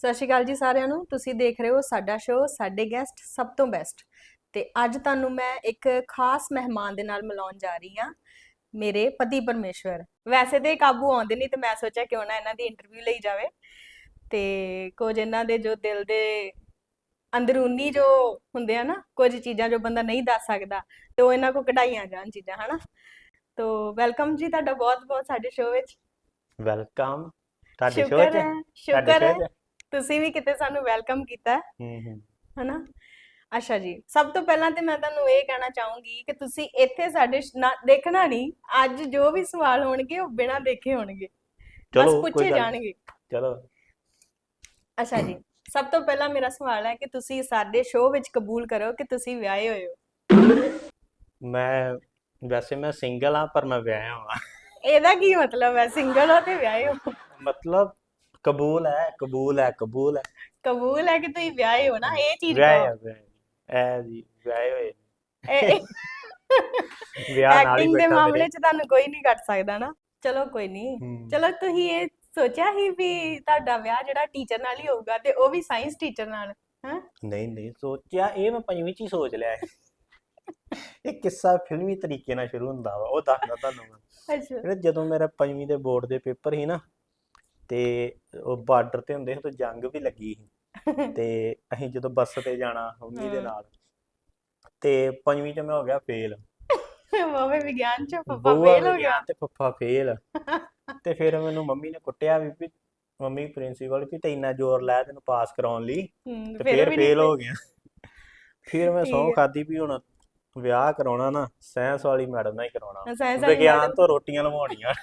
ਸਤਿ ਸ਼੍ਰੀ ਅਕਾਲ ਜੀ ਸਾਰਿਆਂ ਨੂੰ। ਤੁਸੀਂ ਦੇਖ ਰਹੇ ਹੋ ਸਾਡਾ ਸ਼ੋਅ ਸਾਡੇ ਗੈਸਟ ਸਭ ਤੋਂ ਬੈਸਟ ਤੇ ਅੱਜ ਤੁਹਾਨੂੰ ਮੈਂ ਇੱਕ ਖਾਸ ਮਹਿਮਾਨ ਦੇ ਨਾਲ ਮਿਲਾਉਣ ਜਾ ਰਹੀ ਹਾਂ ਮੇਰੇ ਪਤੀ ਪਰਮੇਸ਼ਵਰ। ਵੈਸੇ ਤੇ ਕਾਬੂ ਆਉਂਦੇ ਨਹੀਂ ਤੇ ਮੈਂ ਸੋਚਿਆ ਕਿਉਂ ਨਾ ਇਹਨਾਂ ਦੀ ਇੰਟਰਵਿਊ ਲਈ ਜਾਵੇ। ਤੇ ਕੁਝ ਇਹਨਾਂ ਦੇ ਜੋ ਦਿਲ ਦੇ ਅੰਦਰੂਨੀ ਜੋ ਹੁੰਦੇ ਆ ਨਾ ਕੁਝ ਚੀਜ਼ਾਂ ਜੋ ਬੰਦਾ ਨਹੀਂ ਦੱਸ ਸਕਦਾ ਤੇ ਉਹ ਇਹਨਾਂ ਕੋ ਕਢਾਈਆਂ ਜਾਣ ਚੀਜ਼ਾਂ ਹਨਾ? ਤੋ ਵੈਲਕਮ ਜੀ ਤੁਹਾਡਾ ਬਹੁਤ ਬਹੁਤ ਸਾਡੇ ਸ਼ੋਅ ਵਿੱਚ। ਵੈਲਕਮ ਤੁਹਾਡੇ ਸ਼ੋਅ ਸ਼ੁਕਰ 'ਚ? ਹੈ ਸ਼ੁਕਰ ਹੈ। show 'ਚ? ਤੁਸੀਂ ਵੀ ਕਿਤੇ ਸਾਨੂੰ ਵੈਲਕਮ ਕੀਤਾ। ਹੈ, ਹੂੰ। ਹੂੰ ਹਨਾ? ਅੱਛਾ ਜੀ। ਸਭ ਤੋਂ ਪਹਿਲਾਂ ਤੇ ਮੈਂ ਤੁਹਾਨੂੰ ਇਹ ਕਹਿਣਾ ਚਾਹੂੰਗੀ ਕਿ ਤੁਸੀਂ ਇੱਥੇ ਸਾਡੇ ਸ਼- ਨਾ ਦੇਖਣਾ ਨਹੀਂ ਅੱਜ ਜੋ ਵੀ ਸਵਾਲ ਹੋਣਗੇ ਉਹ ਬਿਨਾਂ ਦੇਖੇ ਹੋਣਗੇ। ਬਸ ਚਲੋ ਪੁੱਛੇ ਗੱਲ ਨੀ। ਜਾਣਗੇ। ਚਲੋ। ਅੱਛਾ ਜੀ। ਸਭ ਤੋਂ ਪਹਿਲਾਂ ਮੇਰਾ ਸਵਾਲ ਹੈ ਕਿ ਤੁਸੀਂ ਸਾਡੇ ਸ਼ੋਅ ਵਿੱਚ ਕਬੂਲ ਕਰੋ ਕਿ ਤੁਸੀਂ ਵਿਆਹੇ ਹੋਏ ਹੋ। ਮੈਂ ਵੈਸੇ ਮੈਂ ਸਿੰਗਲ ਆ ਪਰ ਮੈਂ ਵਿਆਹਿਆ ਹਾਂ ਇਹਦਾ ਕੀ ਮਤਲਬ ਹੈ? ਸਿੰਗਲ ਹੋ ਤੇ ਵਿਆਹੇ ਹੋ? ਮਤਲਬ ਕਬੂਲ ਹੈ ਕਬੂਲ ਹੈ ਕਬੂਲ ਹੈ। ਕਬੂਲ ਹੈ ਕਿ ਤੁਸੀਂ ਵਿਆਹੇ ਹੋ ਨਾ ਇਹ ਚੀਜ਼ ਵਿਆਹਿਆ ਕਹੋ ਵਿਆਹਿਆ ਐ ਜੀ ਵਿਆਹੇ ਹੋਏ। ਵਿਆਹ ਨਾਲ ਹੀ ਐਕਟਿੰਗ ਦੇ ਬੈਠਾ ਮਾਮਲੇ 'ਚ ਤੁਹਾਨੂੰ ਕੋਈ ਨਹੀਂ ਕੱਟ ਸਕਦਾ ਨਾ। ਚਲੋ ਕੋਈ ਨਹੀਂ। ਹੂੰ। ਚਲੋ ਤੁਸੀਂ ਇਹ ਸੋਚਿਆ ਹੀ ਵੀ ਤੁਹਾਡਾ ਵਿਆਹ ਜਿਹੜਾ ਟੀਚਰ ਨਾਲ ਹੀ ਹੋਊਗਾ ਤੇ ਉਹ ਵੀ ਸਾਇੰਸ ਟੀਚਰ ਨਾਲ ਹਾਂ? ਨਹੀਂ ਨਹੀਂ ਸੋਚਿਆ ਇਹ ਮੈਂ ਪੰਜਵੀਂ ਚ ਹੀ ਸੋਚ ਲਿਆ ਹੈ ਇਹ ਕਿੱਸਾ ਫਿਲਮੀ ਤਰੀਕੇ ਨਾਲ ਸ਼ੁਰੂ ਹੁੰਦਾ ਵਾ ਉਹ ਦੱਸਦਾ ਤੁਹਾਨੂੰ ਮੈਂ। ਅੱਛਾ। ਜਦੋਂ ਮੇਰਾ ਪੰਜਵੀਂ ਦੇ ਬੋਰਡ ਦੇ ਪੇਪਰ ਸੀ ਨਾ ਤੇ ਉਹ ਬਾਰਡਰ ਤੇ ਹੁੰਦੇ ਸੀ ਤਾਂ ਜੰਗ ਵੀ ਲੱਗੀ ਸੀ। ਤੇ ਅਸੀਂ ਜਦੋਂ ਬੱਸ ਤੇ ਜਾਣਾ ਮੰਮੀ ਦੇ। ਨਾਲ ਤੇ ਪੰਜਵੀਂ ਚ ਮੈਂ ਹੋ ਗਿਆ ਫੇਲ ਮੋਵੇ ਵਿਗਿਆਨ ਚ ਪਪਾ ਫੇਲ ਹੋ ਗਿਆ। ਤੇ ਪੱਪਾ ਫੇਲ ਤੇ ਫਿਰ ਮੈਨੂੰ ਮੰਮੀ ਨੇ ਕੁੱਟਿਆ ਵੀ ਮੰਮੀ ਪ੍ਰਿੰਸੀਪਲ ਵੀ ਤੇ ਇੰਨਾ ਜ਼ੋਰ ਲਾਇਆ ਤੈਨੂੰ ਪਾਸ ਕਰਾਉਣ ਲਈ। ਤੇ ਫਿਰ ਫੇਲ ਹੋ ਗਿਆ। ਫਿਰ ਮੈਂ ਹੈ। ਖਾਦੀ ਵੀ ਹੁਣ ਵਿਆਹ ਕਰਾਉਣਾ ਨਾ ਸਾਇੰਸ ਵਾਲੀ ਮੈਡਮ ਨਾਲ ਹੀ ਕਰਾਉਣਾ। ਵਿਗਿਆਨ ਤੋਂ ਰੋਟੀਆਂ ਲਵਾਉਣੀਆਂ।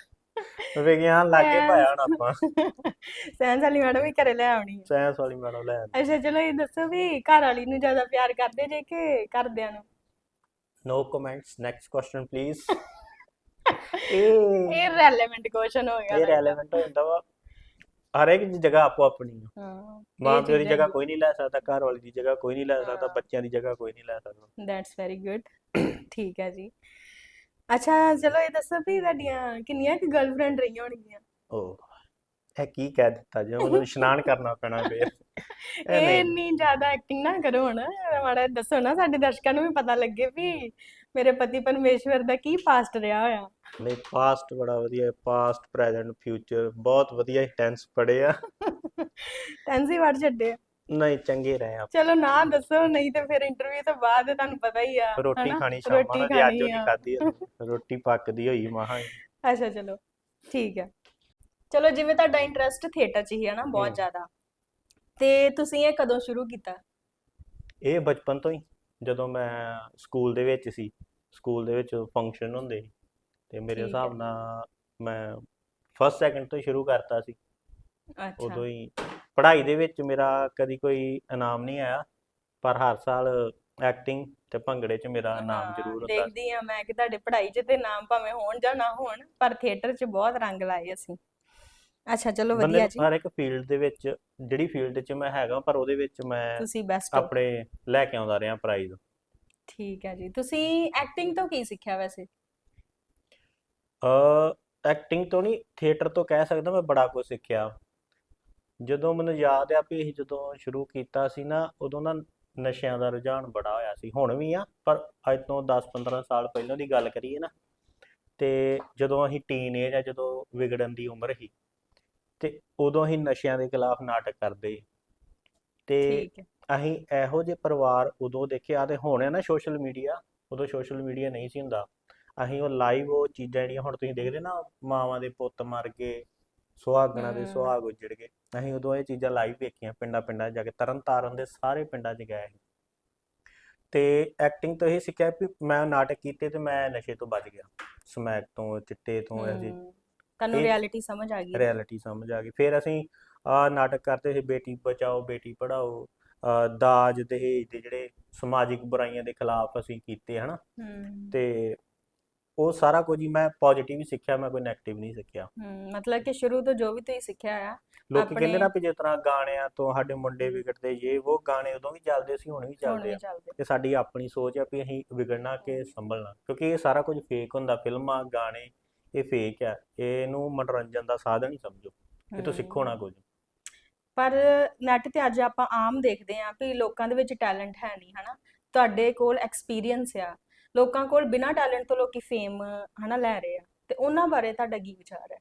ਵਿਗਿਆਨ ਲਾਗੇ ਪਾਇਆ ਹੁਣ ਆਪਾਂ। ਸਾਇੰਸ ਵਾਲੀ ਮੈਡਮ ਵੀ ਘਰੇ ਲੈ ਆਉਣੀ ਹੈ। ਸਾਇੰਸ ਵਾਲੀ ਮੈਡਮ ਲੈ ਆਂਦੀ ਅੱਛਾ ਚਲੋ ਇਹ ਦੱਸੋ ਵੀ ਘਰ ਵਾਲੀ ਨੂੰ ਜ਼ਿਆਦਾ ਪਿਆਰ ਕਰਦੇ ਜੇ ਕਿ ਘਰਦਿਆਂ ਨੂੰ? No comments next question please ਇਹ ਇਹ ਰੈਲੇਵੈਂਟ ਕੁਐਸਚਨ ਹੋ ਗਿਆ। ਇਹ ਰੈਲੇਵੈਂਟ ਹੋ ਜਾਂਦਾ ਵਾ। ਹਰ ਇੱਕ ਦੀ ਜਗ੍ਹਾ ਆਪੋ ਆਪਣੀ ਹਾਂ ਮਾਂ ਪਿਓ ਦੀ ਜਗ੍ਹਾ ਕੋਈ ਨਹੀਂ ਲੈ ਸਕਦਾ ਘਰ ਵਾਲੀ ਦੀ ਜਗ੍ਹਾ ਕੋਈ ਨਹੀਂ ਲੈ ਸਕਦਾ। ਬੱਚਿਆਂ ਦੀ ਜਗ੍ਹਾ ਕੋਈ ਨਹੀਂ ਲੈ ਸਕਦਾ। ਦੈਟਸ ਵੈਰੀ ਗੁੱਡ ਠੀਕ ਹੈ ਜੀ। ਅੱਛਾ ਚਲੋ ਇਹ ਦੱਸੋ ਵੀ ਤੁਹਾਡੀਆਂ ਕਿੰਨੀਆਂ ਕਿ ਗਰਲਫ੍ਰੈਂਡ ਰਹੀਆਂ ਹੋਣਗੀਆਂ? ਉਹ ਇਹ ਕੀ ਕਹਿ ਦਿੱਤਾ ਜੇ? ਮੈਨੂੰ ਇਸ਼ਨਾਨ ਕਰਨਾ ਪੈਣਾ ਫੇਰ। ਇਹ ਇਹ ਨਹੀਂ। ਇੰਨੀ ਜ਼ਿਆਦਾ ਐਕਟਿੰਗ ਨਾ ਕਰੋ ਹੁਣ। ਮਾੜਾ ਦੱਸੋ ਨਾ ਸਾਡੇ ਦਰਸ਼ਕਾਂ ਨੂੰ ਵੀ ਪਤਾ ਲੱਗੇ ਵੀ ਮੇਰੇ ਪਤੀ ਪਰਮੇਸ਼ਵਰ ਦਾ ਕੀ ਪਾਸਟ ਰਿਹਾ ਹੋਇਆ। ਨਹੀਂ ਪਾਸਟ ਬੜਾ ਵਧੀਆ ਹੈ ਪਾਸਟ ਪ੍ਰੈਜ਼ੈਂਟ ਫਿਊਚਰ ਬਹੁਤ ਵਧੀਆ ਟੈਂਸ ਪੜੇ ਆ। ਟੈਂਸੀ ਵੜ ਛੱਡੇ ਆ। ਨਹੀਂ ਚੰਗੇ ਰਹੇ ਆ ਚਲੋ ਨਾ ਦੱਸੋ ਨਹੀਂ ਤੇ ਫਿਰ ਇੰਟਰਵਿਊ ਤੋਂ ਬਾਅਦ ਤੁਹਾਨੂੰ ਪਤਾ ਹੀ ਆ ਰੋਟੀ ਹਨਾ? ਖਾਣੀ ਸ਼ਾਮਾਂ ਰੋਟੀ ਨੂੰ ਤੇ ਅੱਜ ਖਾਣੀ ਉਹਦੀ ਆ। ਆ। ਰੋਟੀ ਪੱਕਦੀ ਹੋਈ ਮਹਾ ਅੱਛਾ ਚਲੋ ਠੀਕ ਹੈ ਚਲੋ ਜਿਵੇਂ ਤੁਹਾਡਾ ਇੰਟਰਸਟ ਥੀਏਟਰ 'ਚ ਹੀ ਹੈ ਨਾ ਬਹੁਤ ਹਮ। ਜ਼ਿਆਦਾ। ਤੇ ਤੁਸੀਂ ਇਹ ਕਦੋਂ ਸ਼ੁਰੂ ਕੀਤਾ? ਇਹ ਬਚਪਨ ਤੋਂ ਹੀ ਜਦੋਂ ਮੈਂ ਸਕੂਲ ਦੇ ਵਿੱਚ ਸੀ। ਸਕੂਲ ਦੇ ਵਿੱਚ ਫੰਕਸ਼ਨ ਹੁੰਦੇ ਸੀ। ਤੇ ਮੇਰੇ ਠੀਕ ਹਿਸਾਬ ਹੈ। ਨਾਲ ਮੈਂ ਫਸਟ ਸੈਕਿੰਡ ਤੋਂ ਹੀ ਸ਼ੁਰੂ ਕਰਤਾ ਸੀ। ਅੱਛਾ। ਉਦੋਂ ਹੀ ਪੜ੍ਹਾਈ ਦੇ ਵਿੱਚ ਮੇਰਾ ਕਦੀ ਕੋਈ ਇਨਾਮ ਨਹੀਂ ਆਇਆ ਪਰ ਹਰ ਸਾਲ ਐਕਟਿੰਗ ਤੇ ਭੰਗੜੇ 'ਚ ਮੇਰਾ ਇਨਾਮ ਹਾਂ, ਜ਼ਰੂਰ ਹੁੰਦਾ। ਦੇਖਦੀ ਆ ਮੈਂ ਕਿ ਤੁਹਾਡੇ ਪੜ੍ਹਾਈ 'ਚ ਤੇ ਨਾਮ ਭਾਵੇਂ ਹੋਣ ਜਾਂ ਨਾ ਹੋਣ ਪਰ ਥੀਏਟਰ 'ਚ ਬਹੁਤ ਰੰਗ ਲਾਏ ਅਸੀਂ। ਅੱਛਾ ਚਲੋ ਵਧੀਆ ਜੀ। ਹਰ ਇੱਕ ਫੀਲਡ ਦੇ ਵਿੱਚ ਜਿਹੜੀ ਫੀਲਡ 'ਚ ਮੈਂ ਹੈਗਾ ਪਰ ਉਹਦੇ ਵਿੱਚ ਮੈਂ ਤੁਸੀਂ ਬੈਸਟ ਆਪਣੇ ਲੈ ਕੇ ਆਉਂਦਾ ਰਿਹਾ ਪ੍ਰਾਈਜ਼ ਠੀਕ ਹੈ ਜੀ। ਤੁਸੀਂ ਐਕਟਿੰਗ ਤੋਂ ਕੀ ਸਿੱਖਿਆ ਵੈਸੇ? ਅ ਐਕਟਿੰਗ ਤੋਂ ਨਹੀਂ ਥੀਏਟਰ ਤੋਂ ਕਹਿ ਸਕਦਾ ਮੈਂ ਬੜਾ ਕੁਝ ਸਿੱਖਿਆ। ਜਦੋਂ ਮੈਨੂੰ ਯਾਦ ਆ ਵੀ ਅਸੀਂ ਜਦੋਂ ਸ਼ੁਰੂ ਕੀਤਾ ਸੀ ਨਾ ਉਦੋਂ ਨਾ ਨਸ਼ਿਆਂ ਦਾ ਰੁਝਾਨ ਬੜਾ ਹੋਇਆ ਸੀ। ਹੁਣ ਵੀ ਆ ਪਰ ਅੱਜ ਤੋਂ 10-15 ਸਾਲ ਪਹਿਲਾਂ ਦੀ ਗੱਲ ਕਰੀਏ ਨਾ ਤੇ ਜਦੋਂ ਅਸੀਂ ਟੀਨ ਏਜ ਆ ਜਦੋਂ ਵਿਗੜਨ ਦੀ ਉਮਰ ਸੀ ਤੇ ਉਦੋਂ ਅਸੀਂ ਨਸ਼ਿਆਂ ਦੇ ਖਿਲਾਫ ਨਾਟਕ ਕਰਦੇ। ਤੇ ਅਸੀਂ ਇਹੋ ਜਿਹੇ ਪਰਿਵਾਰ ਉਦੋਂ ਦੇਖਿਆ ਤੇ ਹੁਣ ਹੈ ਨਾ ਸੋਸ਼ਲ ਮੀਡੀਆ ਉਦੋਂ ਸੋਸ਼ਲ ਮੀਡੀਆ ਨਹੀਂ ਸੀ ਹੁੰਦਾ। ਅਸੀਂ ਉਹ ਲਾਈਵ ਉਹ ਚੀਜ਼ਾਂ ਜਿਹੜੀਆਂ ਹੁਣ ਤੁਸੀਂ ਦੇਖਦੇ ਨਾ ਮਾਵਾਂ ਦੇ ਪੁੱਤ ਮਰ ਗਏ ਸੁਹਾਗਣਾ ਦੇ ਹਮ। ਸੁਹਾਗ ਉੱਜੜ ਗਏ। ਅਸੀਂ ਉਦੋਂ ਇਹ ਚੀਜ਼ਾਂ ਲਾਈਵ ਵੇਖੀਆਂ ਪਿੰਡਾਂ ਪਿੰਡਾਂ 'ਚ ਜਾ ਕੇ ਤਰਨ ਤਾਰਨ ਦੇ ਸਾਰੇ ਪਿੰਡਾਂ 'ਚ ਗਏ ਸੀ ਤੇ ਐਕਟਿੰਗ ਤੋਂ ਇਹ ਸਿੱਖਿਆ ਵੀ ਮੈਂ ਨਾਟਕ ਕੀਤੇ ਤੇ ਮੈਂ ਨਸ਼ੇ ਤੋਂ ਬਚ ਗਿਆ। ਸਮੈਕ ਤੋਂ ਚਿੱਟੇ ਤੋਂ ਐਸੀ ਹਮ, ਤੁਹਾਨੂੰ ਇਹ- ਰਿਐਲਿਟੀ ਸਮਝ ਆ ਗਈ। ਰਿਐਲਿਟੀ ਸਮਝ ਆ ਗਈ। ਫਿਰ ਅਸੀਂ ਆ ਨਾਟਕ ਕਰਦੇ ਸੀ ਬੇਟੀ ਬਚਾਓ ਬੇਟੀ ਪੜਾਓ ਦਾਜ ਦਹੇਜ ਦੇ ਜਿਹੜੇ ਸਮਾਜਿਕ ਬੁਰਾਈਆਂ ਦੇ ਖਿਲਾਫ ਅਸੀਂ ਕੀਤੇ ਹਨਾ? ਹਮ ਤੇ ਉਹ ਸਾਰਾ ਕੁਝ ਹੀ ਮੈਂ ਪੋਜ਼ਿਟਿਵ ਹੀ ਸਿੱਖਿਆ ਮੈਂ ਕੋਈ 네ਗੇਟਿਵ ਨਹੀਂ ਸਿੱਖਿਆ। ਹਮ, ਮਤਲਬ ਕਿ ਸ਼ੁਰੂ ਤੋਂ ਜੋ ਵੀ ਤੁਸੀਂ ਸਿੱਖਿਆ ਆ ਲੋਕੀ ਕਹਿੰਦੇ ਨਾ ਵੀ ਜਿਸ ਤਰ੍ਹਾਂ ਗਾਣਿਆਂ ਤੋਂ ਸਾਡੇ ਮੁੰਡੇ ਵਿਗੜਦੇ ਇਹ ਉਹ ਗਾਣੇ ਉਦੋਂ ਵੀ ਚੱਲਦੇ ਸੀ ਹੁਣ ਵੀ ਹੁਣ ਚੱਲਦੇ ਵੀ ਆ। ਚੱਲਦੇ। ਤੇ ਸਾਡੀ ਆਪਣੀ ਸੋਚ ਆ ਵੀ ਅਸੀਂ ਵਿਗੜਨਾ ਕਿ ਸੰਭਲਣਾ ਕਿਉਂਕਿ ਇਹ ਸਾਰਾ ਕੁਝ ਫੇਕ ਹੁੰਦਾ ਫਿਲਮਾਂ ਗਾਣੇ ਇਹ ਫੇਕ ਆ। ਇਹਨੂੰ ਮਨੋਰੰਜਨ ਦਾ ਸਾਧਨ ਹੀ ਸਮਝੋ ਇਹ ਤੋਂ ਸਿੱਖੋ ਨਾ ਕੁਝ। ਪਰ ਨੈਟ ਤੇ ਅੱਜ ਆਪਾਂ ਆਮ ਦੇਖਦੇ ਆਂ ਵੀ ਲੋਕਾਂ ਦੇ ਵਿੱਚ ਟੈਲੈਂਟ ਹੈ ਨਹੀਂ ਹਨਾ? ਤੁਹਾਡੇ ਕੋਲ ਐਕਸਪੀਰੀਅੰਸ ਆ ਲੋਕਾਂ ਕੋਲ ਬਿਨਾਂ ਟੈਲੈਂਟ ਤੋਂ ਲੋਕੀ ਫੇਮ ਹਨਾ ਲੈ ਰਹੇ ਆ। ਤੇ ਉਹਨਾਂ ਬਾਰੇ ਤੁਹਾਡਾ ਕੀ ਵਿਚਾਰ ਹੈ?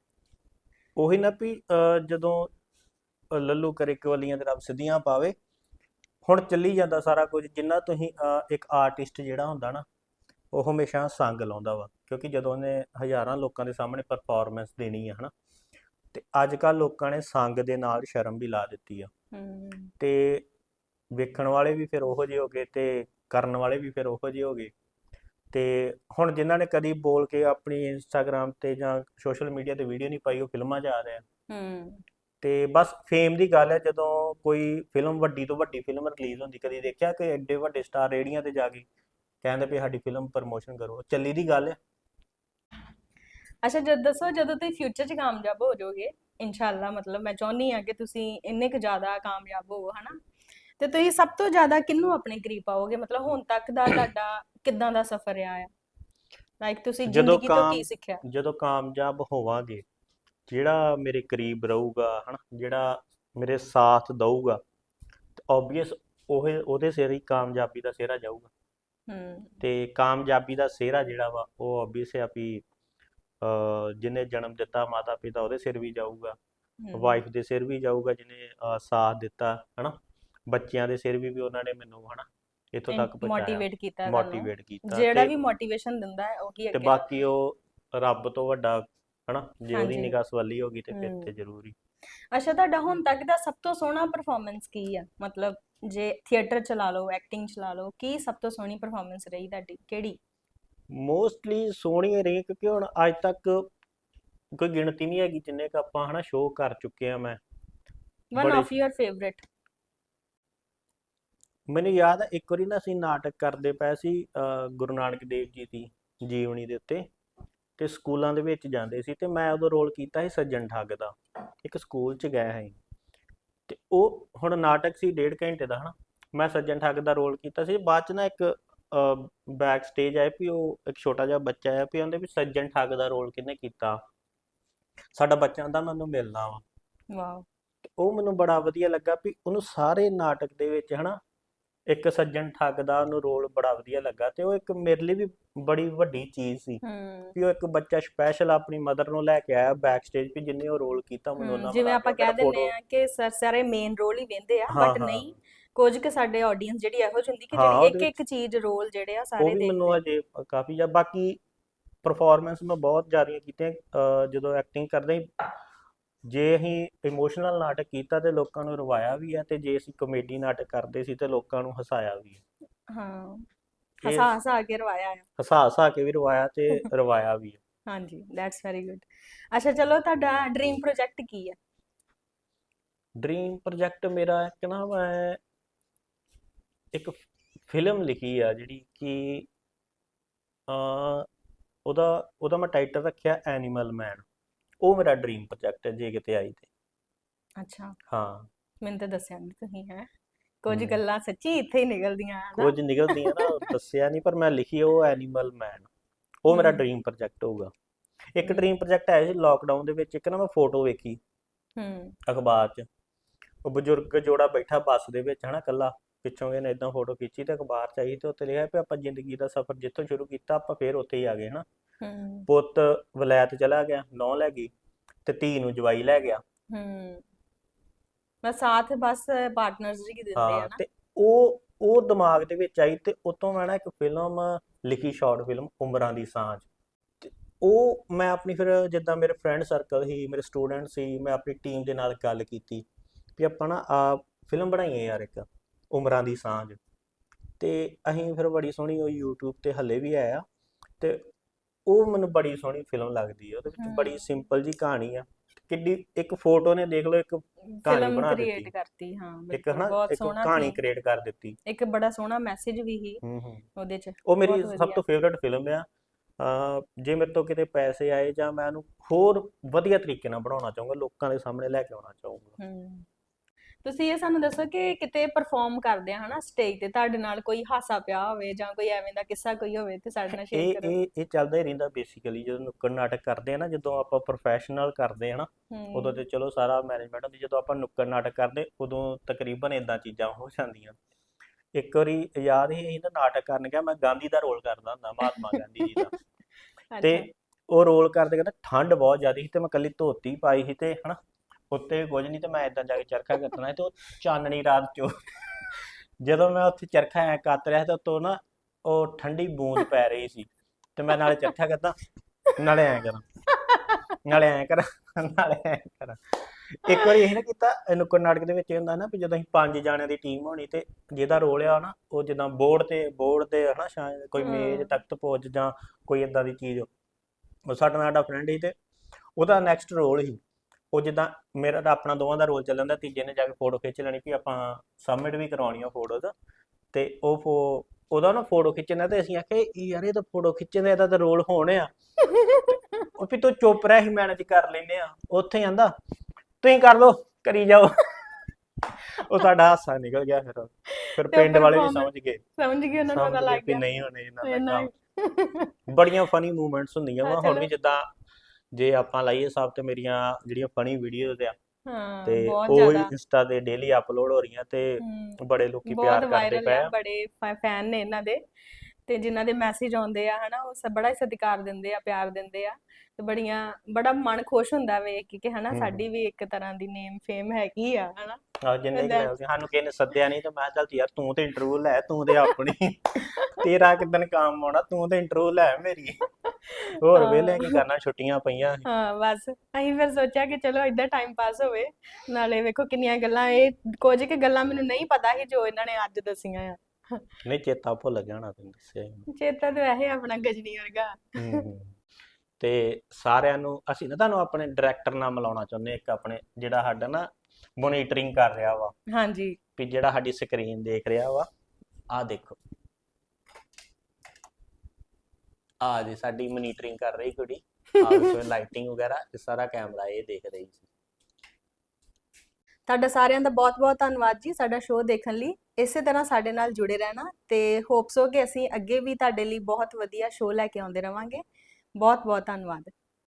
ਉਹੀ ਨਾ ਵੀ ਅਹ, ਜਦੋਂ ਅਹ, ਲੱਲੂ ਕਰੇ ਕਵਲੀਆਂ ਤੇ ਰੱਬ ਸਿੱਧੀਆਂ ਪਾਵੇ ਹੁਣ ਚੱਲੀ ਜਾਂਦਾ ਸਾਰਾ ਕੁਝ ਜਿੰਨਾ ਤੁਸੀਂ ਅਹ, ਇੱਕ ਆਰਟਿਸਟ ਜਿਹੜਾ ਹੁੰਦਾ ਨਾ ਉਹ ਹਮੇਸ਼ਾ ਸੰਗ ਲਾਉਂਦਾ ਵਾ। ਕਿਉਂਕਿ ਜਦੋਂ ਉਹਨੇ ਹਜ਼ਾਰਾਂ ਲੋਕਾਂ ਦੇ ਸਾਹਮਣੇ ਪਰਫਾਰਮੈਂਸ ਦੇਣੀ ਹੈ ਹਨਾ ਤੇ ਅੱਜ ਕੱਲ ਲੋਕਾਂ ਨੇ ਸੰਗ ਦੇ ਨਾਲ ਸ਼ਰਮ ਵੀ ਲਾ ਦਿੱਤੀ ਆ। ਹੂੰ। ਤੇ ਵੇਖਣ ਵਾਲੇ ਵੀ ਫਿਰ ਉਹੋ ਜਿਹੇ ਹੋ ਗਏ ਤੇ ਕਰਨ ਵਾਲੇ ਵੀ ਫਿਰ ਉਹੋ ਜਿਹੇ ਹੋ ਗਏ। ਤੇ ਹੁਣ ਜਿਨ੍ਹਾਂ ਨੇ ਕਦੀ ਬੋਲ ਕੇ ਆਪਣੀ ਇੰਸਟਾਗ੍ਰam ਤੇ ਜਾਂ ਸੋਸ਼ਲ ਮੀਡੀਆ ਤੇ ਵੀਡੀਓ ਨਹੀਂ ਪਾਈ ਉਹ ਫਿਲਮਾਂ 'ਚ ਆ ਰਹੇ ਆ। ਹੂੰ। ਤੇ ਬਸ ਫੇਮ ਦੀ ਗੱਲ ਹੈ ਜਦੋਂ ਕੋਈ ਫਿਲਮ ਵੱਡੀ ਤੋਂ ਵੱਡੀ ਫਿਲਮ ਰਿਲੀਜ਼ ਹੁੰਦੀ ਕਦੀ ਦੇਖਿਆ ਕਿ ਐਡੇ ਵੱਡੇ ਸਟਾਰ ਰੇੜੀਆਂ ਤੇ ਜਾ ਕੇ ਕਹਿੰਦੇ ਵੀ ਸਾਡੀ ਫਿਲਮ ਪ੍ਰਮੋਸ਼ਨ ਕਰੋ? ਚੱਲੀ ਦੀ ਗੱਲ ਹੈ। ਅੱਛਾ ਜਦ ਦੱਸੋ ਜਦੋਂ ਤੁਸੀਂ ਫਿਊਚਰ 'ਚ ਕਾਮਯਾਬ ਹੋ ਜਾਓਗੇ ਇਨਸ਼ਾਅੱਲਾ ਮਤਲਬ ਮੈਂ ਚਾਹੁੰਦੀ ਆ ਕਿ ਤੁਸੀਂ ਇੰਨੇ ਕੁ ਜ਼ਿਆਦਾ ਕਾਮਯਾਬ ਹੋਵੋ ਹਨਾ? ਤੇ ਤੁਸੀਂ ਸਭ ਤੋਂ ਜ਼ਿਆਦਾ ਕਿਹਨੂੰ ਆਪਣੇ ਕਰੀਬ ਪਾਓਗੇ? ਮਤਲਬ ਹੁਣ ਤੱਕ ਦਾ ਤੁਹਾਡਾ ਕਿੱਦਾਂ ਦਾ ਸਫ਼ਰ ਰਿਹਾ ਆ? ਲਾਈਕ ਤੁਸੀਂ ਜਦੋਂ ਜ਼ਿੰਦਗੀ ਤੋਂ ਕਾਮ ਕੀ ਸਿੱਖਿਆ? ਜਦੋਂ ਕਾਮਯਾਬ ਹੋਵਾਂਗੇ ਜਿਹੜਾ ਮੇਰੇ ਕਰੀਬ ਰਹੂਗਾ ਹਨਾ? ਜਿਹੜਾ ਮੇਰੇ ਸਾਥ ਦਊਗਾ ਆਬਵੀਅਸ ਉਹ ਉਹਦੇ ਸਿਰ ਹੀ ਕਾਮਯਾਬੀ ਦਾ ਸਿਹਰਾ ਜਾਊਗਾ। ਹੂੰ। ਤੇ ਕਾਮਯਾਬੀ ਦਾ ਸਿਹਰਾ ਜਿਹੜਾ ਵਾ ਉਹ ਆਬਵੀਅਸ ਆ ਵੀ ਅਹ ਜਿਹਨੇ ਜਨਮ ਦਿੱਤਾ ਮਾਤਾ ਪਿਤਾ ਉਹਦੇ ਸਿਰ ਵੀ ਜਾਊਗਾ। ਹੂੰ। ਵਾਈਫ ਦੇ ਸਿਰ ਵੀ ਜਾਊਗਾ ਜਿਹਨੇ ਅਹ, ਸਾਥ ਦਿੱਤਾ ਹਨਾ? ਬੱਚਿਆਂ ਦੇ ਸਿਰ ਵੀ ਵੀ ਉਹਨਾਂ ਨੇ ਮੈਨੂੰ ਹਨਾ ਇੱਥੋਂ ਤੱਕ ਪਹੁੰਚਾਇਆ। ਮੋਟੀਵੇਟ ਕੀਤਾ ਮੋਟੀਵੇਟ ਕੀਤਾ ਜਿਹੜਾ ਤੇ ਵੀ ਮੋਟੀਵੇਸ਼ਨ ਦਿੰਦਾ ਹੈ ਉਹੀ ਤੇ ਅੱਗੇ ਬਾਕੀ ਉਹ ਰੱਬ ਤੋਂ ਵੱਡਾ ਹਨਾ ਜੇ ਉਹਦੀ। ਨਿਗਾਹ ਸਵਾਲੀ ਹੋ ਗਈ ਤੇ ਫਿਰ। ਤੇ ਜ਼ਰੂਰੀ ਅੱਛਾ ਤੁਹਾਡਾ ਹੁਣ ਤੱਕ ਦਾ ਸਭ ਤੋਂ ਸੋਹਣਾ ਪਰਫਾਰਮੈਂਸ ਕੀ ਆ? ਮਤਲਬ ਜੇ ਥੀਏਟਰ ਚਲਾ ਲਓ ਐਕਟਿੰਗ ਚਲਾ ਲਓ ਕੀ ਸਭ ਤੋਂ ਸੋਹਣੀ ਪਰਫਾਰਮੈਂਸ ਰਹੀ ਤੁਹਾਡੀ? ਕਿਹੜੀ? ਮੋਸਟਲੀ ਸੋਹਣੀਆਂ ਰਹੀਆਂ ਕਿਉਂਕਿ ਹੁਣ ਅੱਜ ਤੱਕ ਕੋਈ ਗਿਣਤੀ ਨਹੀਂ ਹੈਗੀ ਜਿੰਨੇ ਕ ਆਪਾਂ ਹਨਾ ਸ਼ੋਅ ਕਰ ਚੁੱਕੇ ਆ ਮੈਂ। ਵਨ ਆਫ ਯੂਰ ਫੇਵਰਿਟ ਮੈਨੂੰ ਯਾਦ ਹੈ ਇੱਕ ਵਾਰੀ ਨਾ ਅਸੀਂ ਨਾਟਕ ਕਰਦੇ ਪਏ ਸੀ ਅਹ, ਗੁਰੂ ਨਾਨਕ ਦੇਵ ਜੀ ਦੀ ਜੀਵਨੀ ਦੇ ਉੱਤੇ ਤੇ ਸਕੂਲਾਂ ਦੇ ਵਿੱਚ ਜਾਂਦੇ ਸੀ ਤੇ ਮੈਂ ਉਦੋਂ ਰੋਲ ਕੀਤਾ ਸੀ ਸੱਜਣ ਠੱਗ ਦਾ ਇੱਕ ਸਕੂਲ 'ਚ ਗਿਆ ਸੀ। ਤੇ ਉਹ ਹੁਣ ਨਾਟਕ ਸੀ ਡੇਢ ਘੰਟੇ ਦਾ ਹਨਾ ਮੈਂ ਸੱਜਣ ਠੱਗ ਦਾ ਰੋਲ ਕੀਤਾ ਸੀ। ਬਾਅਦ 'ਚ ਨਾ ਇੱਕ ਬੈਕ ਸਟੇਜ ਆਇਆ ਵੀ ਉਹ ਇੱਕ ਛੋਟਾ ਜਿਹਾ ਬੱਚਾ ਆਇਆ ਵੀ ਉਹਦੇ ਵੀ ਸੱਜਣ ਠੱਗ ਦਾ ਰੋਲ ਕਿਹਨੇ ਕੀਤਾ? ਸਾਡਾ ਬੱਚਾ ਆਂਦਾ ਮੈਨੂੰ ਮਿਲਣਾ ਵਾ। ਵਾਓ। ਉਹ ਮੈਨੂੰ ਬੜਾ ਵਧੀਆ ਲੱਗਾ ਵੀ ਉਹਨੂੰ ਸਾਰੇ ਨਾਟਕ ਦੇ ਵਿੱਚ ਹਨਾ ਇੱਕ ਸੱਜਣ ਠੱਗ ਦਾ ਉਹਨੂੰ ਰੋਲ ਬੜਾ ਵਧੀਆ ਲੱਗਾ ਤੇ ਉਹ ਇੱਕ ਮੇਰੇ ਲਈ ਵੀ ਬੜੀ ਵੱਡੀ ਚੀਜ਼ ਸੀ ਹੂੰ ਵੀ ਉਹ ਇੱਕ ਬੱਚਾ ਸਪੈਸ਼ਲ ਆਪਣੀ ਮਦਰ ਨੂੰ ਲੈ ਕੇ ਆਇਆ ਬੈਕ ਸਟੇਜ 'ਤੇ ਜਿੰਨੇ ਉਹ ਰੋਲ ਕੀਤਾ ਮੈਨੂੰ ਉਹਨਾਂ ਜਿਵੇਂ ਆਪਾਂ ਕੇ ਕਹਿ ਦਿੰਦੇ ਆ ਕਿ ਸਰ ਸਾਰੇ ਮੇਨ ਰੋਲ ਹੀ ਵੇਂਦੇ ਆ ਬਟ। ਨਹੀਂ ਕੁਝ ਕਿ ਸਾਡੇ ਆਡੀਅנס ਜਿਹੜੀ ਇਹੋ ਜਿਹੀ ਹੁੰਦੀ ਕਿ ਜਿਹੜੀ ਇੱਕ ਇੱਕ ਚੀਜ਼ ਰੋਲ ਜਿਹੜੇ ਆ ਉਹ ਸਾਰੇ ਦੇਖਦੇ ਮੈਨੂੰ ਅਜੇ ਕਾਫੀ ਜ਼ਿਆਦਾ ਬਾਕੀ ਪਰਫਾਰਮੈਂਸ ਮੈਂ ਬਹੁਤ ਜ਼ਿਆਦੀਆਂ ਕੀਤੀਆਂ ਅਹ ਜਦੋਂ ਐਕਟਿੰਗ ਕਰਦਾ ਹੀ ਜੇ ਅਸੀਂ ਇਮੋਸ਼ਨਲ ਨਾਟਕ ਕੀਤਾ ਤੇ ਲੋਕਾਂ ਨੂੰ ਰਵਾਇਆ ਵੀ ਹੈ ਤੇ ਜੇ ਅਸੀਂ ਕਮੇਡੀ ਨਾਟਕ ਕਰਦੇ ਸੀ ਤੇ ਲੋਕਾਂ ਨੂੰ ਹਸਾਇਆ ਵੀ ਹੈ ਹਾਂ ਇਹ ਹਸਾ ਹਸਾ ਕੇ ਰਵਾਇਆ ਆ। ਹਸਾ ਹਸਾ ਕੇ ਵੀ ਰਵਾਇਆ ਤੇ ਰਵਾਇਆ ਵੀ ਹੈ ਹਾਂਜੀ ਦੈਟਸ ਵੈਰੀ ਗੁੱਡ ਅੱਛਾ ਚਲੋ ਤੁਹਾਡਾ ਡ੍ਰੀਮ ਪ੍ਰੋਜੈਕਟ ਕੀ ਹੈ ਡ੍ਰੀਮ ਪ੍ਰੋਜੈਕਟ ਮੇਰਾ ਇੱਕ ਨਾ ਮੈਂ ਇੱਕ ਫਿਲਮ ਲਿਖੀ ਆ ਜਿਹੜੀ ਕਿ ਅ ਉਹਦਾ ਉਹਦਾ ਮੈਂ ਟਾਈਟਲ ਰੱਖਿਆ ਐਨੀਮਲ ਮੈਨ ਉਹ ਮੇਰਾ ਡ੍ਰੀਮ ਪ੍ਰੋਜੈਕਟ ਹੈ ਜੇ ਕਿਤੇ ਆਈ ਤੇ। ਅੱਛਾ। ਹਾਂ। ਮੈਨੂੰ ਤਾਂ ਦੱਸਿਆ ਨਹੀਂ ਤੁਸੀਂ ਹੈ। ਕੁਝ ਹਮ। ਗੱਲਾਂ ਸੱਚੀ ਇੱਥੇ ਹੀ ਨਿਕਲਦੀਆਂ ਆ ਨਾ। ਕੁਝ ਨਿਕਲਦੀਆਂ ਨਾ ਉਹ ਦੱਸਿਆ ਨਹੀਂ ਪਰ ਮੈਂ ਲਿਖੀ ਉਹ ਐਨੀਮਲ ਮੈਨ ਉਹ ਮੇਰਾ ਹਮ। ਡ੍ਰੀਮ ਪ੍ਰੋਜੈਕਟ ਹੋਊਗਾ। ਇੱਕ ਹਮ। ਡ੍ਰੀਮ ਪ੍ਰੋਜੈਕਟ ਹੈ ਸੀ ਲੋਕਡਾਊਨ ਦੇ ਵਿੱਚ ਇੱਕ ਨਾ ਮੈਂ ਫੋਟੋ ਵੇਖੀ। ਹੂੰ। ਅਖਬਾਰ 'ਚ। ਉਹ ਬਜ਼ੁਰਗ ਜੋੜਾ ਬੈਠਾ ਬੱਸ ਦੇ ਵਿੱਚ ਹਨਾ ਕੱਲਾ ਪਿੱਛੋਂ ਇਹਨੇ ਇਦਾਂ ਫੋਟੋ ਖਿੱਚੀ ਤੇ ਅਖਬਾਰ 'ਚ ਆਈ ਤੇ ਉੱਤੇ ਲਿਖਿਆ ਵੀ ਆਪਾਂ ਜ਼ਿੰਦਗੀ ਦਾ ਸਫ਼ਰ ਜਿੱਥੋਂ ਸ਼ੁਰੂ ਕੀਤਾ ਆਪਾਂ ਫੇਰ ਉੱਥੇ ਹੀ ਆ ਗਏ ਹਨਾ। ਹੂੰ। ਪੁੱਤ ਵਲੈਤ ਚਲਾ ਗਿਆ ਨੌ ਲੈ ਗਈ। ਤੇ ਧੀ ਨੂੰ ਜਵਾਈ ਲੈ ਗਿਆ। ਹੂੰ। ਮੈਂ ਸਾਥ ਬਸ ਪਾਰਟਨਰਸ ਜੀ ਦਿੰਦੇ ਆ ਹਾਂ ਨਾ। ਤੇ ਉਹ ਉਹ ਦਿਮਾਗ ਦੇ ਵਿੱਚ ਆਈ ਤੇ ਉਤੋਂ ਮੈਂ ਨਾ ਇੱਕ ਫਿਲਮ ਲਿਖੀ ਸ਼ਾਰਟ ਫਿਲਮ ਉਮਰਾਂ ਦੀ ਸਾਂਝ। ਤੇ ਉਹ ਮੈਂ ਆਪਣੀ ਫਿਰ ਜਿੱਦਾਂ ਮੇਰੇ ਫਰੈਂਡ ਸਰਕਲ ਸੀ ਮੇਰੇ ਸਟੂਡੈਂਟ ਸੀ ਮੈਂ ਆਪਣੀ ਟੀਮ ਦੇ ਨਾਲ ਗੱਲ ਕੀਤੀ ਵੀ ਆਪਾਂ ਨਾ ਆ ਫਿਲਮ ਬਣਾਈਏ ਯਾਰ ਇੱਕ ਉਮਰਾਂ ਦੀ ਸਾਂਝ। ਤੇ ਅਸੀਂ ਫਿਰ ਬੜੀ ਸੋਹਣੀ ਉਹ YouTube ਤੇ ਹੱਲੇ ਵੀ ਆਇਆ ਤੇ ਉਹ ਮੈਨੂੰ ਬੜੀ ਸੋਹਣੀ ਫਿਲਮ ਲੱਗਦੀ ਹੈ ਉਹਦੇ ਵਿੱਚ ਬੜੀ। ਸਿੰਪਲ ਜੀ ਕਹਾਣੀ ਆ। ਕਿੱਡੀ ਇੱਕ ਫੋਟੋ ਨੇ ਦੇਖ ਲਓ ਇੱਕ ਕਹਾਣੀ ਬਣਾ ਕ੍ਰੀਏਟ ਦਿੱਤੀ। ਕਰਤੀ ਹਾਂ ਇੱਕ ਹਨਾ ਇੱਕ ਕਹਾਣੀ ਕ੍ਰੀਏਟ ਕਰ ਦਿੱਤੀ। ਇੱਕ ਬੜਾ ਸੋਹਣਾ ਮੈਸੇਜ ਵੀ ਹੂੰ ਉਹਦੇ ਚ ਉਹ ਮੇਰੀ ਸਭ ਤੋਂ ਫੇਵਰਟ ਫਿਲਮ ਆ। ਜੇ ਮੇਰੇ ਤੋਂ ਕਿਤੇ ਪੈਸੇ ਆਏ ਜਾਂ ਮੈਂ ਉਹਨੂੰ ਹੋਰ ਵਧੀਆ ਤਰੀਕੇ ਨਾਲ ਬਣਾਉਣਾ ਚਾਹੂੰਗਾ ਲੋਕਾਂ ਦੇ ਸਾਹਮਣੇ ਲੈ ਕੇ ਆਉਣਾ ਚਾਹੂੰਗਾ। ਹੂੰ ਤੁਸੀਂ ਇਹ ਸਾਨੂੰ ਦੱਸੋ ਕਿ ਕਿਤੇ ਪਰਫਾਰਮ ਕਰਦੇ ਆ ਹਨਾ ਸਟੇਜ ਤੇ ਤੁਹਾਡੇ ਨਾਲ ਕੋਈ ਹਾਸਾ ਪਿਆ ਹੋਵੇ ਜਾਂ ਕੋਈ ਐਵੇਂ ਦਾ ਕਿੱਸਾ ਕੋਈ ਹੋਵੇ ਤੇ ਸਾਡੇ ਨਾਲ ਸ਼ੇਅਰ ਇਹ ਕਰੋ। ਇਹ ਇਹ ਚੱਲਦਾ ਹੀ ਰਹਿੰਦਾ ਬੇਸਿਕਲੀ ਜਦੋਂ ਨੁੱਕੜ ਨਾਟਕ ਕਰਦੇ ਆ ਨਾ ਜਦੋਂ ਆਪਾਂ ਪ੍ਰੋਫੈਸ਼ਨਲ ਕਰਦੇ ਆ ਨਾ ਉਦੋਂ ਤੇ ਚਲੋ ਸਾਰਾ ਮੈਨੇਜਮੈਂਟ ਹੁੰਦੀ ਜਦੋਂ ਆਪਾਂ ਨੁੱਕੜ ਨਾਟਕ ਕਰਦੇ ਉਦੋਂ ਤਕਰੀਬਨ ਇਦਾਂ ਚੀਜ਼ਾਂ ਹੋ ਜਾਂਦੀਆਂ। ਇੱਕ ਵਾਰੀ ਯਾਦ ਹੀ ਅਸੀਂ ਨਾ ਨਾਟਕ ਕਰਨ ਗਿਆ ਮੈਂ ਗਾਂਧੀ ਦਾ ਰੋਲ ਕਰਦਾ ਹੁੰਦਾ ਮਹਾਤਮਾ ਗਾਂਧੀ ਜੀ ਦਾ। ਤੇ ਉਹ ਰੋਲ ਕਰਦੇ ਕਹਿੰਦਾ ਠੰਡ ਬਹੁਤ ਜ਼ਿਆਦੀ ਸੀ ਤੇ ਮੈਂ ਕੱਲੀ ਧੋਤੀ ਪਾਈ ਸੀ ਤੇ ਹਨਾ ਉੱਤੇ ਕੁਝ ਨਹੀਂ ਤੇ ਮੈਂ ਇਦਾਂ ਜਾ ਕੇ ਚਰਖਾ ਕੱਤਣਾ ਤੇ ਉਹ ਚਾਨਣੀ ਰਾਤ ਚੋਂ ਜਦੋਂ ਮੈਂ ਉੱਥੇ ਚਰਖਾ ਐ ਕੱਤ ਰਿਹਾ ਤੇ ਉੱਤੋਂ ਨਾ ਉਹ ਠੰਡੀ ਬੂੰਦ ਪੈ ਰਹੀ ਸੀ ਤੇ ਮੈਂ ਨਾਲੇ ਚਰਖਾ ਕੱਤਾਂ ਨਾਲੇ ਐ ਕਰਾਂ ਨਾਲੇ ਐ ਕਰਾਂ ਨਾਲੇ ਐ ਕਰਾਂ ਇੱਕ ਵਾਰੀ ਇਹ ਨਾ ਕੀਤਾ ਨੁੱਕੜ ਨਾਟਕ ਦੇ ਵਿੱਚ ਇਹ ਹੁੰਦਾ ਨਾ ਵੀ ਜਦੋਂ ਅਸੀਂ ਪੰਜ ਜਾਣਿਆਂ ਦੀ ਟੀਮ ਹੋਣੀ ਤੇ ਜਿਹਦਾ ਰੋਲ ਆ ਨਾ ਉਹ ਜਿੱਦਾਂ ਬੋਰਡ ਤੇ ਬੋਰਡ ਤੇ ਹਨਾ ਸ਼ਾਇਦ ਕੋਈ ਮੇਜ਼। ਤਖਤ ਪੋਜ ਜਾਂ ਕੋਈ ਇਦਾਂ ਦੀ ਚੀਜ਼ ਉਹ ਸਾਡਾ ਨਾਲ ਸਾਡਾ ਫਰੈਂਡ ਸੀ ਤੇ ਉਹਦਾ ਨੈਕਸਟ ਰੋਲ ਸੀ ਉਹ ਜਿੱਦਾਂ ਮੇਰਾ ਤਾਂ ਆਪਣਾ ਦੋਵਾਂ ਦਾ ਰੋਲ ਚੱਲ ਜਾਂਦਾ ਤੀਜੇ ਨੇ ਜਾ ਕੇ ਫੋਟੋ ਖਿੱਚ ਲੈਣੀ ਵੀ ਆਪਾਂ ਸਬਮਿਟ ਵੀ ਕਰਵਾਉਣੀ ਆ ਫੋਟੋਜ਼ ਤੇ ਉਹ ਫੋ ਉਹਦਾ ਨਾ ਫੋਟੋ ਖਿੱਚਣਾ ਤੇ ਅਸੀਂ ਇਹ ਯਾਰ ਇਹ ਤਾਂ ਫੋਟੋ ਖਿੱਚਣ ਦਾ ਇਹਦਾ ਤਾਂ ਰੋਲ ਹੋਣ ਆ। ਉਹ ਵੀ ਤੂੰ ਚੁੱਪ ਰਹਿ ਹੀ ਮੈਨੇਜ ਕਰ ਲੈਨੇ ਆ। ਉੱਥੇ ਆਂਦਾ ਤੁਸੀਂ ਕਰ ਲਓ ਕਰੀ ਜਾਓ। ਉਹ ਸਾਡਾ ਹਾਸਾ ਨਿਕਲ ਗਿਆ ਫਿਰ। ਫਿਰ ਪਿੰਡ ਵਾਲੇ ਵੀ ਸਮਝ ਗਏ। ਸਮਝ ਗਏ ਉਹਨਾਂ ਨੂੰ ਪਤਾ ਲੱਗ ਵੀ ਗਿਆ। ਨਹੀਂ ਹੋਣੇ ਇਹਨਾਂ ਦਾ ਕੰਮ। ਬੜੀਆਂ ਫਨੀ ਮੂਮੈਂਟਸ ਹੁੰਦੀਆਂ ਵਾ ਹੁਣ। ਵੀ ਜਿੱਦਾਂ ਜੇ ਆਪਾਂ ਲਾਈਏ ਸਭ ਤੇ ਮੇਰੀਆਂ ਜਿਹੜੀਆਂ ਫਨੀ ਵੀਡੀਓਜ਼ ਆ ਹਾਂ ਤੇ ਬਹੁਤ ਉਹ ਜ਼ਿਆਦਾ। ਇੰਸਟਾ ਤੇ ਡੇਲੀ ਅਪਲੋਡ ਹੋ ਰਹੀਆਂ ਤੇ ਬੜੇ ਲੋਕੀ ਬਹੁਤ ਪਿਆਰ ਕਰਦੇ ਵਾਇਰਲ ਪਏ ਆ। ਆ ਬੜੇ ਫੈਨ ਨੇ ਇਹਨਾਂ ਦੇ। ਤੇ ਜਿਨ੍ਹਾਂ ਦੇ ਮੈਸੇਜ ਆਉਂਦੇ ਆ ਹਨਾ ਉਹ ਬੜਾ ਹੀ ਸਤਿਕਾਰ ਦਿੰਦੇ ਆ ਪਿਆਰ ਦਿੰਦੇ ਆ ਤੇ ਬੜੀਆਂ ਬੜਾ ਮਨ ਖੁਸ਼ ਹੁੰਦਾ ਵੇਖ ਕੇ ਕਿ ਹਨਾ ਸਾਡੀ ਵੀ ਇੱਕ ਤਰ੍ਹਾਂ ਦੀ ਨੇਮ ਫੇਮ ਹੈਗੀ ਆ ਹਨਾ। ਆ ਜਿੰਨੇ ਕਿ ਸਾਨੂੰ ਕਿਸੇ ਨੇ ਸੱਦਿਆ ਨਹੀਂ ਤੇ ਮੈਂ ਚੱਲ ਯਾਰ ਤੂੰ ਤੇ ਇੰਟਰਵਿਊ ਲੈ ਤੂੰ ਤੇ ਆਪਣੀ। ਤੇਰਾ ਕਿਦਨ ਕੰਮ ਆਉਣਾ ਤੂੰ ਤੇ ਇੰਟਰਵਿਊ ਲੈ ਮੇਰੀ। ਹੋਰ। ਵੇਲੇ ਕੀ ਕਰਨਾ ਛੁੱਟੀਆਂ ਪਈਆਂ। ਹਾਂ ਬਸ ਅਸੀਂ ਫਿਰ ਸੋਚਿਆ ਕਿ ਚਲੋ ਏਦਾਂ ਟਾਈਮ ਪਾਸ ਹੋਵੇ ਨਾਲੇ ਵੇਖੋ ਕਿੰਨੀਆਂ ਗੱਲਾਂ ਇਹ ਕੁਝ ਕਿ ਗੱਲਾਂ ਮੈਨੂੰ ਨਹੀਂ ਪਤਾ ਸੀ ਜੋ ਇਹਨਾਂ ਨੇ ਅੱਜ ਦਸੀਆਂ ਆ। ਨਹੀਂ ਚੇਤਾ ਭੁੱਲ ਜਾਣਾ ਤੈਨੂੰ ਦੱਸਿਆ ਹੀ। ਚੇਤਾ ਤੇ ਵੈਸੇ ਆਪਣਾ ਗਜਨੀ ਵਰਗਾ। ਹੂੰ। ਤੇ ਸਾਰਿਆਂ ਨੂੰ ਅਸੀਂ ਨਾ ਤੁਹਾਨੂੰ ਆਪਣੇ ਡਾਇਰੈਕਟਰ ਨਾਲ ਮਿਲਾਉਣਾ ਚਾਹੁੰਦੇ ਇੱਕ ਆਪਣੇ ਜਿਹੜਾ ਸਾਡਾ ਨਾ ਮੋਨੀਟਰਿੰਗ ਕਰ ਰਿਹਾ ਵਾ। ਹਾਂਜੀ। ਵੀ ਜਿਹੜਾ ਸਾਡੀ ਸਕਰੀਨ ਦੇਖ ਰਿਹਾ ਵਾ ਆਹ ਦੇਖੋ। ਆ ਜੀ ਸਾਡੀ ਮੋਨੀਟਰਿੰਗ ਕਰ ਰਹੀ ਕੁੜੀ। ਆ ਦੇਖੋ ਲਾਈਟਿੰਗ ਵਗੈਰਾ ਇਹ ਸਾਰਾ ਕੈਮਰਾ ਇਹ ਦੇਖ ਰਹੀ ਸੀ। ਤੁਹਾਡਾ ਸਾਰਿਆਂ ਦਾ ਬਹੁਤ-ਬਹੁਤ ਧੰਨਵਾਦ ਜੀ ਸਾਡਾ ਸ਼ੋਅ ਦੇਖਣ ਲਈ। ਇਸੇ ਤਰ੍ਹਾਂ ਸਾਡੇ ਨਾਲ ਜੁੜੇ ਰਹਿਣਾ ਤੇ ਹੋਪਸ ਹੋ ਕਿ ਅਸੀਂ ਅੱਗੇ ਵੀ ਤੁਹਾਡੇ ਲਈ ਬਹੁਤ ਵਧੀਆ ਸ਼ੋਅ ਲੈ ਕੇ ਆਉਂਦੇ ਰਵਾਂਗੇ। ਬਹੁਤ-ਬਹੁਤ ਧੰਨਵਾਦ।